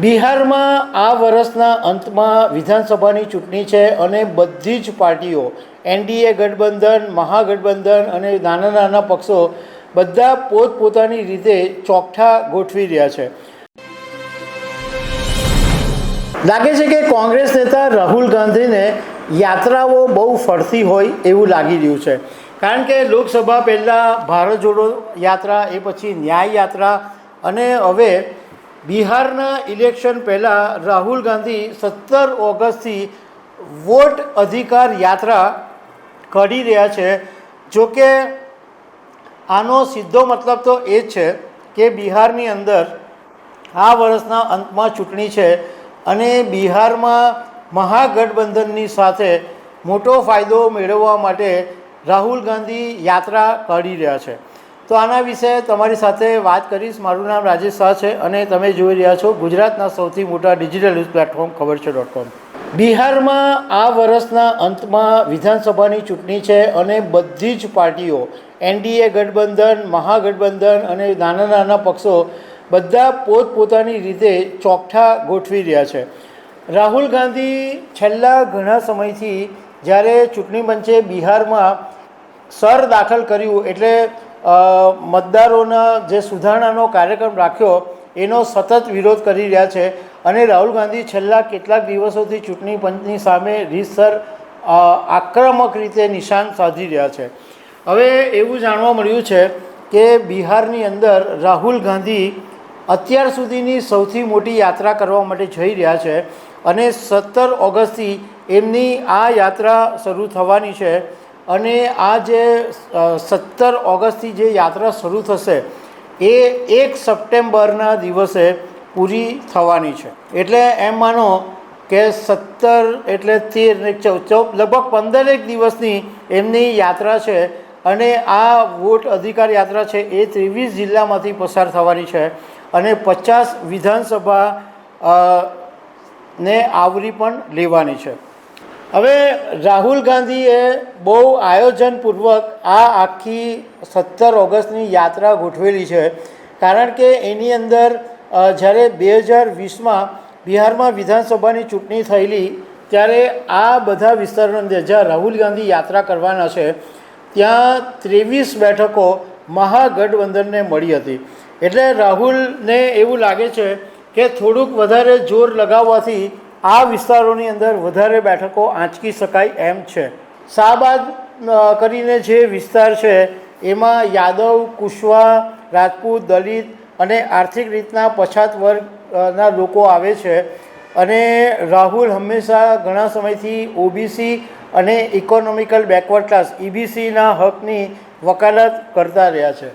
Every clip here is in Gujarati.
બિહારમાં આ વર્ષના અંતમાં વિધાનસભાની ચૂંટણી છે અને બધી જ પાર્ટીઓ, એનડીએ ગઠબંધન, મહાગઠબંધન અને નાના નાના પક્ષો બધા પોતપોતાની રીતે ચોકઠા ગોઠવી રહ્યા છે. લાગે છે કે કોંગ્રેસ નેતા રાહુલ ગાંધીને યાત્રાઓ બહુ ફરતી હોય એવું લાગી રહ્યું છે. કારણ કે લોકસભા પહેલાં ભારત જોડો યાત્રા, એ પછી ન્યાય યાત્રા અને હવે બિહારના ઇલેક્શન પહેલાં રાહુલ ગાંધી સત્તર ઓગસ્ટથી વોટ અધિકાર યાત્રા કરી રહ્યા છે. જો કે આનો સીધો મતલબ તો એ જ છે કે બિહારની અંદર આ વર્ષના અંતમાં ચૂંટણી છે અને બિહારમાં મહાગઠબંધનની સાથે મોટો ફાયદો મેળવવા માટે રાહુલ ગાંધી યાત્રા કરી રહ્યા છે. તો આના વિશે તમારી સાથે વાત કરીશ. મારું નામ રાજેશ શાહ છે અને તમે જોઈ રહ્યા છો ગુજરાતના સૌથી મોટા ડિજિટલ ન્યૂઝ પ્લેટફોર્મ ખબર છે ડોટ કોમ બિહારમાં આ વર્ષના અંતમાં વિધાનસભાની ચૂંટણી છે અને બધી જ પાર્ટીઓ, એનડીએ ગઠબંધન, મહાગઠબંધન અને નાના નાના પક્ષો બધા પોતપોતાની રીતે ચોકઠા ગોઠવી રહ્યા છે. રાહુલ ગાંધી છેલ્લા ઘણા સમયથી જ્યારે ચૂંટણી પંચે બિહારમાં સર દાખલ કર્યું એટલે મતદારોના જે સુધારણાનો કાર્યક્રમ રાખ્યો, એનો સતત વિરોધ કરી રહ્યા છે. અને રાહુલ ગાંધી છેલ્લા કેટલાક દિવસોથી ચૂંટણી પંચની સામે રીતસર આક્રમક રીતે નિશાન સાધી રહ્યા છે. હવે એવું જાણવા મળ્યું છે કે બિહારની અંદર રાહુલ ગાંધી અત્યાર સુધીની સૌથી મોટી યાત્રા કરવા માટે જઈ રહ્યા છે અને સત્તર ઓગસ્ટથી એમની આ યાત્રા શરૂ થવાની છે. અને આ જે સત્તર ઓગસ્ટથી જે યાત્રા શરૂ થશે, એ એક સપ્ટેમ્બરના દિવસે પૂરી થવાની છે. એટલે એમ માનો કે સત્તર એટલે તેર ને ચૌદ લગભગ પંદરેક દિવસની એમની યાત્રા છે અને આ વોટ અધિકાર યાત્રા છે એ ત્રેવીસ જિલ્લામાંથી પસાર થવાની છે અને પચાસ વિધાનસભા ને આવરી પણ લેવાની છે. હવે રાહુલ ગાંધીએ બહુ આયોજનપૂર્વક આ આખી સત્તર ઓગસ્ટની યાત્રા ગોઠવેલી છે. કારણ કે એની અંદર જ્યારે બે હજાર વીસમાં બિહારમાં વિધાનસભાની ચૂંટણી થયેલી, ત્યારે આ બધા વિસ્તારોની અંદર જ્યાં રાહુલ ગાંધી યાત્રા કરવાના છે, ત્યાં ત્રેવીસ બેઠકો મહાગઠબંધનને મળી હતી. એટલે રાહુલને એવું લાગે છે કે થોડુંક વધારે જોર લગાવવાથી આ વિસ્તારોની અંદર વધારે બેઠકો આંચકી શકાય એમ છે. શાહબાદ કરીને જે વિસ્તાર છે, એમાં યાદવ કુશવા રાજપૂત, દલિત અને આર્થિક રીતના પછાત વર્ગના લોકો આવે છે અને રાહુલ હંમેશા ઘણા સમયથી ઓબીસી અને ઇકોનોમિકલ બેકવર્ડ ક્લાસ ઈબીસીના હકની વકાલત કરતા રહ્યા છે.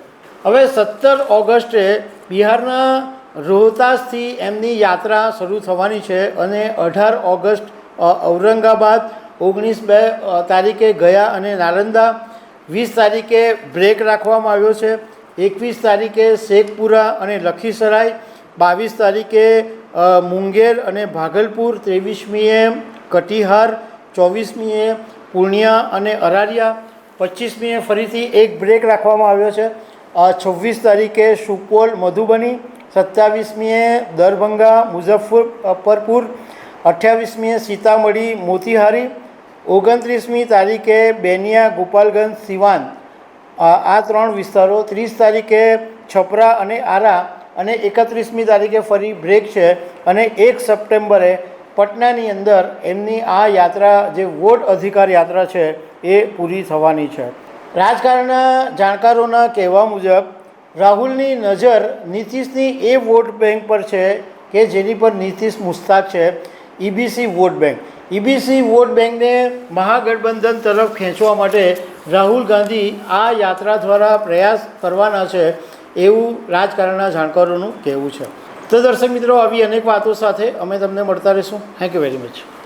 હવે સત્તર ઓગસ્ટે બિહારના રોહતાસથી એમની યાત્રા શરૂ થવાની છે અને અઢાર ઓગસ્ટ ઔરંગાબાદ ઓગણીસ બે તારીખે ગયા અને નાલંદા. વીસ તારીખે બ્રેક રાખવામાં આવ્યો છે. એકવીસ તારીખે શેખપુરા અને લખીસરાય. બાવીસ તારીખે મુંગેર અને ભાગલપુર. ત્રેવીસમીએ કટિહાર, ચોવીસમીએ પૂર્ણિયા અને અરારિયા. પચીસમીએ ફરીથી એક બ્રેક રાખવામાં આવ્યો છે. છવ્વીસ તારીખે સુપોલ મધુબની. સત્યાવીસમીએ દરભંગા મુઝફ્ફરપુર અઠ્યાવીસમીએ સીતામઢી, મોતીહારી, ઓગણત્રીસમી તારીખે બેનિયા, ગોપાલગંજ, સિવાન. આ ત્રણ વિસ્તારો, ત્રીસ તારીખે છપરા અને આરા અને એકત્રીસમી તારીખે ફરી બ્રેક છે અને એક સપ્ટેમ્બરે પટનાની અંદર એમની આ યાત્રા, જે વોટ અધિકાર યાત્રા છે, એ પૂરી થવાની છે. રાજકારણના જાણકારોના કહેવા મુજબ રાહુલની નજર નીતિશની એ વોટ બેંક પર છે કે જેની પર નીતિશ મુસ્તાક છે, EBC vote bank. EBC vote બેંકને મહાગઠબંધન તરફ ખેંચવા માટે રાહુલ ગાંધી આ યાત્રા દ્વારા પ્રયાસ કરવાના છે એવું રાજકારણના જાણકારોનું કહેવું છે. તો દર્શક મિત્રો, આવી અનેક વાતો સાથે અમે તમને મળતા રહીશું. Thank you very much